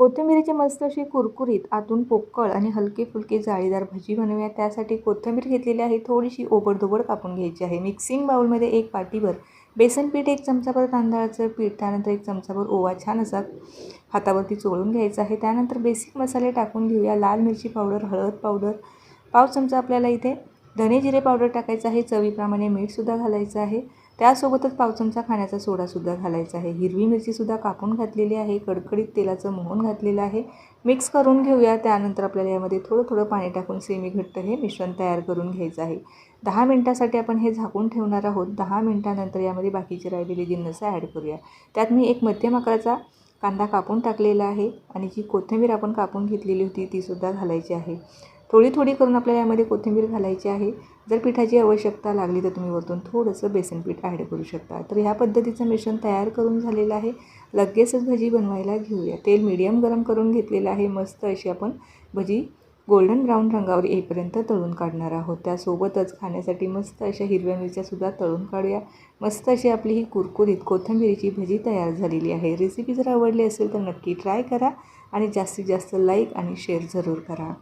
कोथिंबिरीची मस्त अशी कुरकुरीत आतून पोकळ आणि हलके फुलके जाळीदार भजी बनवूया. त्यासाठी कोथिंबीर घेतलेली आहे. थोडीशी ओबडधोबड कापून घ्यायची आहे. मिक्सिंग बाउलमध्ये एक पाटीभर बेसन पीठ एक चमचाभर तांदळाचं पीठ त्यानंतर एक चमचाभर ओवा छान असा हातावरती चोळून घ्यायचा आहे. त्यानंतर बेसिक मसाले टाकून घेऊया. लाल मिरची पावडर हळद पावडर पाव चमचा आपल्याला इथे धने जिरे पावडर टाकायचं आहे. चवीप्रमाणे मीठसुद्धा घालायचं आहे. त्यासोबतच पाव चमचा खाण्याचा सोडासुद्धा घालायचा आहे. हिरवी मिरचीसुद्धा कापून घातलेली आहे कडकडीत तेलाचं मोहन घातलेलं आहे. मिक्स करून घेऊया. त्यानंतर आपल्याला यामध्ये थोडं थोडं पाणी टाकून सेमी घट्ट हे मिश्रण तयार करून घ्यायचं आहे. दहा मिनटासाठी आपण हे झाकून ठेवणार आहोत. दहा मिनटानंतर यामध्ये बाकीची राहिलेली जिन्नसं ॲड करूया. त्यात मी एक मध्यम आकाराचा कांदा कापून टाकलेला आहे आणि जी कोथिंबीर आपण कापून घेतलेली होती तीसुद्धा घालायची आहे. थोडी थोडी करून आपल्याला यामध्ये कोथिंबीर घालायची आहे. जर पिठाची आवश्यकता लागली तर तुम्ही वरतून थोडंसं बेसन पीठ ॲड करू शकता. तर ह्या पद्धतीचं मिश्रण तयार करून झालेलं आहे. लगेचच भजी बनवायला घेऊया. तेल मीडियम गरम करून घेतलेलं आहे. मस्त अशी आपण भजी गोल्डन ब्राऊन रंगावर येईपर्यंत तळून काढणार आहोत. त्यासोबतच खाण्यासाठी मस्त अशा हिरव्या मिरच्यासुद्धा तळून काढूया. मस्त अशी आपली ही कुरकुरीत कोथिंबिरीची भजी तयार झालेली आहे. रेसिपी जर आवडली असेल तर नक्की ट्राय करा आणि जास्तीत जास्त लाईक आणि शेअर जरूर करा.